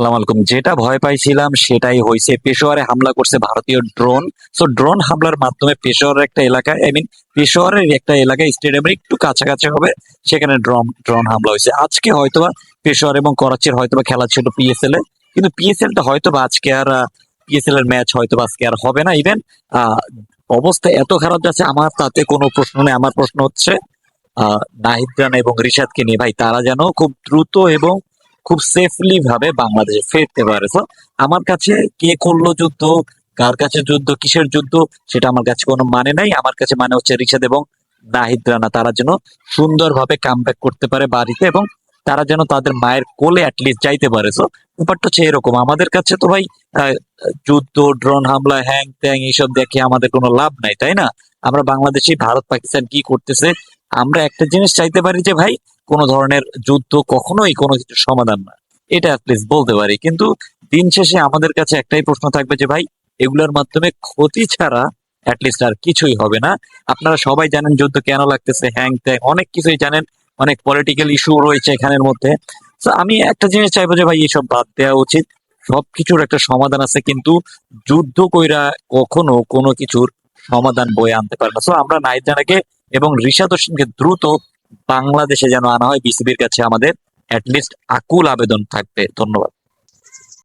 সালাম আলাইকুম। যেটা ভয় পাইছিলাম সেটাই হয়েছে পেশোয়ারে হামলা করছে ভারতীয় ড্রোন। সো ড্রোন হামলার মাধ্যমে পেশোয়ারের একটা এলাকায় আই মিন পেশোয়ারের একটা এলাকায় স্টেডিয়ামের একটু কাছাকাছি হবে, সেখানে ড্রোন ড্রোন হামলা হয়েছে আজকে হয়তোবা পেশোয়ার এবং করাচির হয়তোবা খেলা ছিল পিএসএল এ, কিন্তু পিএসএল টা হয়তোবা আজকে আর পিএসএল এর ম্যাচ হয়তোবা আজকে আর হবে না। ইভেন অবস্থা এত খারাপ যাচ্ছে, আমার তাতে কোনো প্রশ্ন নেই। আমার প্রশ্ন হচ্ছে, আহ, নাহিদ রানা এবং রিশাদকে নিয়ে, ভাই, তারা যেন খুব দ্রুত এবং খুব সেফলি ভাবে বাংলাদেশে ফিরতে পারে তো আমার কাছে কে করল যুদ্ধ, কার কাছে যুদ্ধ, কিসের যুদ্ধ, সেটা আমার কাছে কোনো মানে নাই। আমার কাছে মানে হচ্ছে রিশাদ এবং নাহিদ রানা। তারা যেন সুন্দরভাবে কাম করতে পারে বাড়িতে এবং তারা যেন তাদের মায়ের কোলে অ্যাটলিস্ট যাইতে পারে। তো ব্যাপারটা হচ্ছে এরকম। আমাদের কাছে তো ভাই যুদ্ধ ড্রোন হামলা হ্যাং ত্যাং এইসব দেখে আমাদের কোনো লাভ নাই, তাই না? আমরা বাংলাদেশি, ভারত, পাকিস্তান কি করতেছে? আমরা একটা জিনিস চাইতে পারি যে ভাই কোনো ধরনের যুদ্ধ কখনোই কোনো কিছু সমাধান না এটা অ্যাটলিস্ট বলতে পারি। কিন্তু দিন শেষে আমাদের কাছে একটাই প্রশ্ন থাকবে যে, ভাই, এগুলোর মাধ্যমে ক্ষতি ছাড়া অ্যাটলিস্ট আর কিছুই হবে না। আপনারা সবাই জানেন যুদ্ধ কেন লাগতেছে, হ্যাং ত্যাং, অনেক কিছুই জানেন। অনেক পলিটিক্যাল ইস্যু রয়েছে এখানের মধ্যে। তো আমি একটা জিনিস চাইব যে, ভাই, এসব বাদ দেওয়া উচিত। সবকিছুর একটা সমাধান আছে, কিন্তু যুদ্ধ কইরা কখনো কোনো কিছুর সমাধান বয়ে আনতে পারে না। তো আমরা নাইট জানাকে এবং হোসেনকে দ্রুত বাংলাদেশে যেন আনা হয় বিসিবির কাছে আমাদের অ্যাটলিস্ট আকুল আবেদন থাকবে। ধন্যবাদ।